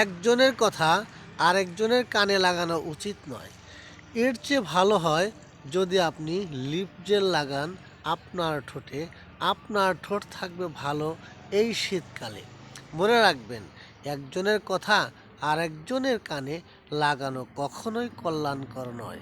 একজনের কথা আরেকজনের কানে লাগানো উচিত নয়। এর চেয়ে ভালো হয় যদি আপনি লিপ জেল লাগান, আপনার ঠোঁটে, আপনার ঠোঁট থাকবে ভালো এই শীতকালে। মনে রাখবেন, একজনের কথা আরেকজনের কানে লাগানো কখনোই কল্যাণকর নয়।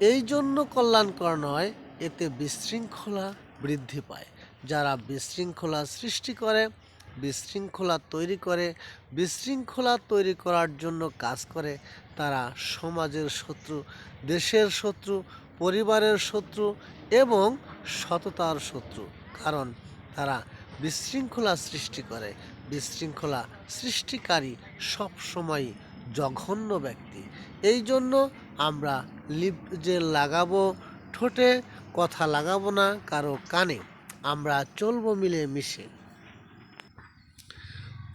এই জন্য কল্যাণকর নয়, এতে বিশৃঙ্খলা বৃদ্ধি পায়। যারা বিশৃঙ্খলা সৃষ্টি করে বিশৃঙ্খলা তৈরি করে, বিশৃঙ্খলা তৈরি করার জন্য কাজ করে তারা সমাজের শত্রু, দেশের শত্রু, পরিবারের শত্রু এবং সততার শত্রু। কারণ তারা বিশৃঙ্খলা সৃষ্টি করে। বিশৃঙ্খলা সৃষ্টিকারী সবসময়ই জঘন্য ব্যক্তি। এই জন্য আমরা লিপ যে লাগাবো ঠোঁটে, কথা লাগাবো না কারও কানে। আমরা চলবো মিলে মিশে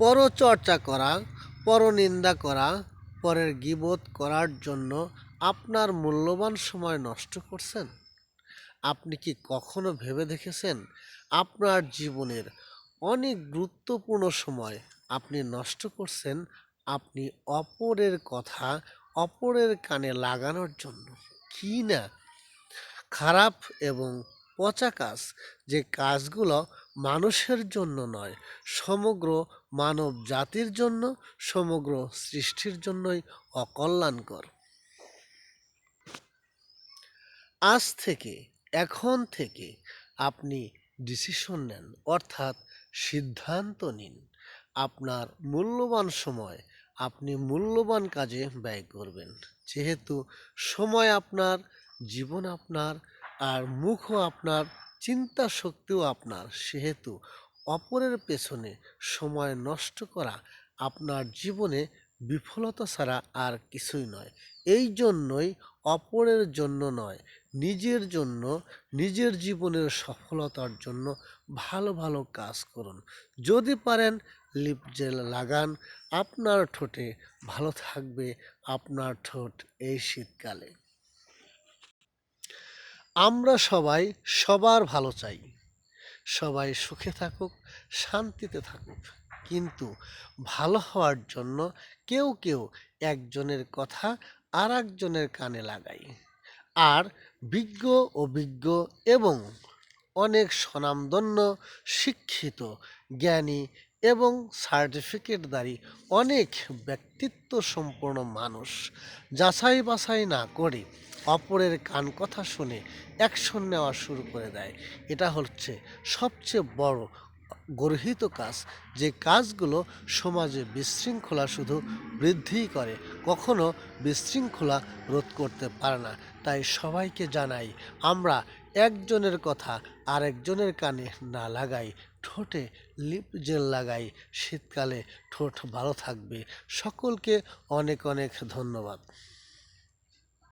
পরচর্চা করা, পরনিন্দা করা, পরের গিবোধ করার জন্য আপনার মূল্যবান সময় নষ্ট করছেন? আপনি কি কখনো ভেবে দেখেছেন আপনার জীবনের অনেক গুরুত্বপূর্ণ সময় আপনি নষ্ট করছেন আপনি অপরের কথা অপরের কানে লাগানোর জন্য? কি না? খারাপ এবং পচা কাজ, যে কাজগুলো মানুষের জন্য নয়, সমগ্র মানব জাতির জন্য, সমগ্র সৃষ্টির জন্যই অকল্যাণকর। আজ থেকে, এখন থেকে আপনি ডিসিশন নেন, অর্থাৎ সিদ্ধান্ত নিন, আপনার মূল্যবান সময় আপনি মূল্যবান কাজে ব্যয় করবেন। যেহেতু সময় আপনার, জীবন আপনার আর মুখও আপনার, চিন্তা শক্তিও আপনার। সেহেতু অপরের পেছনে সময় নষ্ট করা আপনার জীবনে বিফলতা ছাড়া আর কিছুই নয়। এই জন্যই অপরের জন্য নয়, নিজের জন্য, নিজের জীবনের সফলতার জন্য ভালো ভালো কাজ করুন। যদি পারেন, লিপ জেল লাগান। আপনার ঠোঁটে ভালো থাকবে, আপনার ঠোঁট এই শীতকালে। আমরা সবাই সবার ভালো চাই। সবাই সুখে থাকুক, শান্তিতে থাকুক। কিন্তু ভালো হওয়ার জন্য কেউ কেউ একজনের কথা আর একজনের কানে লাগাই আর বিজ্ঞ, অভিজ্ঞ এবং অনেক স্বনামধন্য, শিক্ষিত, জ্ঞানী এবং সার্টিফিকেটধারী অনেক ব্যক্তিত্ব সম্পন্ন মানুষ যাচাই বাছাই না করে অপরের কান কথা শুনে অ্যাকশন নেওয়া শুরু করে দেয়। এটা হচ্ছে সবচেয়ে বড় গর্হিত কাজ, যে কাজগুলো সমাজে বিশৃঙ্খলা শুধু বৃদ্ধিই করে, কখনো বিশৃঙ্খলা রোধ করতে পারে না। তাই সবাইকে জানাই, আমরা একজনের কথা আরেকজনের কানে না লাগাই, ঠোঁটে লিপ জেল লাগাই, শীতকালে ঠোঁট ভালো থাকবে। সকলকে অনেক অনেক ধন্যবাদ।